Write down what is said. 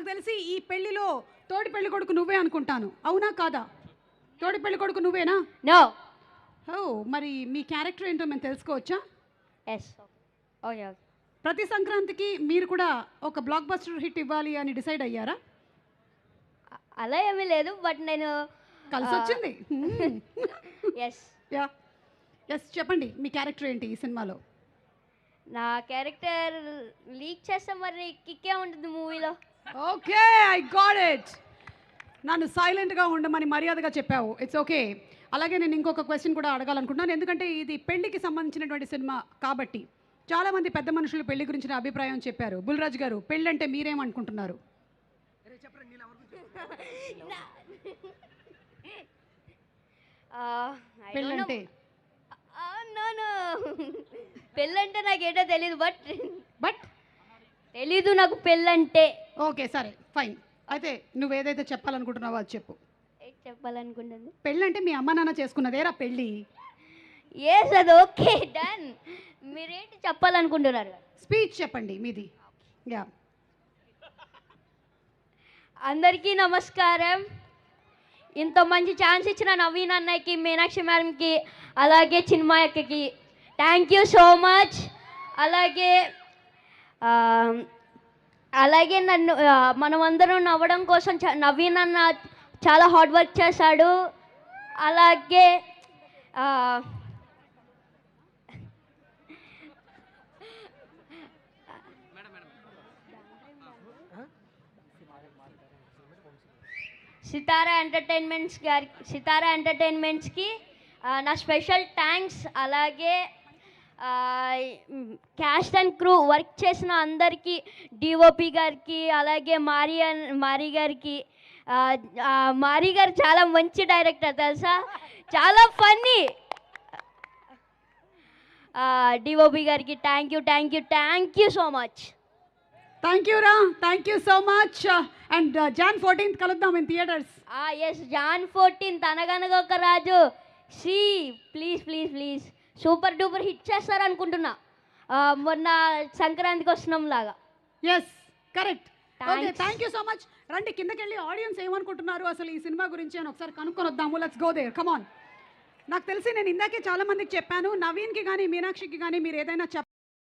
నాకు తెలిసి ఈ పెళ్ళిలో తోడి పెళ్ళి కొడుకు నువ్వే అనుకుంటాను. అవునా కాదా? తోడి పెళ్ళి కొడుకు నువ్వేనా? నో ఓ మరి మీ క్యారెక్టర్ ఏంటో మేము తెలుసుకోవచ్చా? ఎస్ ఓకే ఓకే ప్రతి సంక్రాంతికి మీరు కూడా ఒక బ్లాక్ బస్టర్ హిట్ ఇవ్వాలి అని డిసైడ్ అయ్యారా? అలా ఏమీ లేదు బట్ నేను కలిసి వచ్చింది ఎస్ యా ఎస్ చెప్పండి మీ క్యారెక్టర్ ఏంటి ఈ సినిమాలో? నా క్యారెక్టర్ లీక్ చేస్తే మరి కిక్కే ఉంటుంది మూవీలో. ఓకే ఐ గాట్ ఇట్ నన్ను సైలెంట్గా ఉండమని మర్యాదగా చెప్పావు. ఇట్స్ ఓకే అలాగే నేను ఇంకొక క్వశ్చన్ కూడా అడగాలనుకుంటున్నాను. ఎందుకంటే ఇది పెళ్ళికి సంబంధించినటువంటి సినిమా కాబట్టి చాలామంది పెద్ద మనుషులు పెళ్ళి గురించిన అభిప్రాయం చెప్పారు. బుల్రాజ్ గారు పెళ్ళి అంటే మీరేమనుకుంటున్నారు పెళ్ళంటే? పెళ్ళంటే నాకేటో తెలియదు బట్ బట్ తెలీదు నాకు పెళ్ళంటే. ఓకే సరే ఫైన్. అయితే నువ్వు ఏదైతే చెప్పాలనుకుంటున్నావో అది చెప్పు. చెప్పాలనుకుంటుంది? పెళ్ళంటే మీ అమ్మ నాన్న చేసుకున్నదేరా పెళ్ళి. ఎస్ అది ఓకే డన్ మీరేంటి చెప్పాలనుకుంటున్నారు? స్పీచ్ చెప్పండి మీది. యా అందరికీ నమస్కారం. ఇంత మంచి ఛాన్స్ ఇచ్చిన నవీన్ అన్నయ్యకి మీనాక్షి మేడంకి అలాగే చిన్మయక్కకి థ్యాంక్ యూ సో మచ్ అలాగే ఆ, అలాగే నన్ను మనం అందరం నవ్వడం కోసం చ- నవీన్ అన్న చాలా హార్డ్ వర్క్ చేశాడు. అలాగే సితారా ఎంటర్టైన్మెంట్స్ గారి సితారా ఎంటర్టైన్మెంట్స్కి నా స్పెషల్ థ్యాంక్స్ అలాగే క్యాస్ట్ అండ్ క్రూ వర్క్ చేసిన అందరికీ డిఓపి గారికి అలాగే మారి అన్- మారి గారికి మారి గారు చాలా మంచి డైరెక్టర్ తెలుసా? చాలా ఫన్నీ. డిఓపి గారికి thank you thank you thank you so much. Thank you రా thank you so much and Jan fourteenth కలుద్దాం in theatres yes Jan fourteenth Anaganaga Oka Raju. C please please please super duper hit చేస్తారు అనుకుంటున్నా. మొన్న సంక్రాంతికి వస్తున్నాం లాగా. Yes correct okay. Thank you so much రండి కిందకి వెళ్ళి ఆడియన్స్ ఏమనుకుంటున్నారు? అసలు ఈ సినిమా గురించి అని ఒకసారి కనుక్కొని వద్దాము. లెట్స్ గో దేర్ కమాన్ నాకు తెలిసి నేను ఇందాకే చాలా మందికి చెప్పాను. నవీన్కి కానీ మీనాక్షికి కానీ మీరు ఏదైనా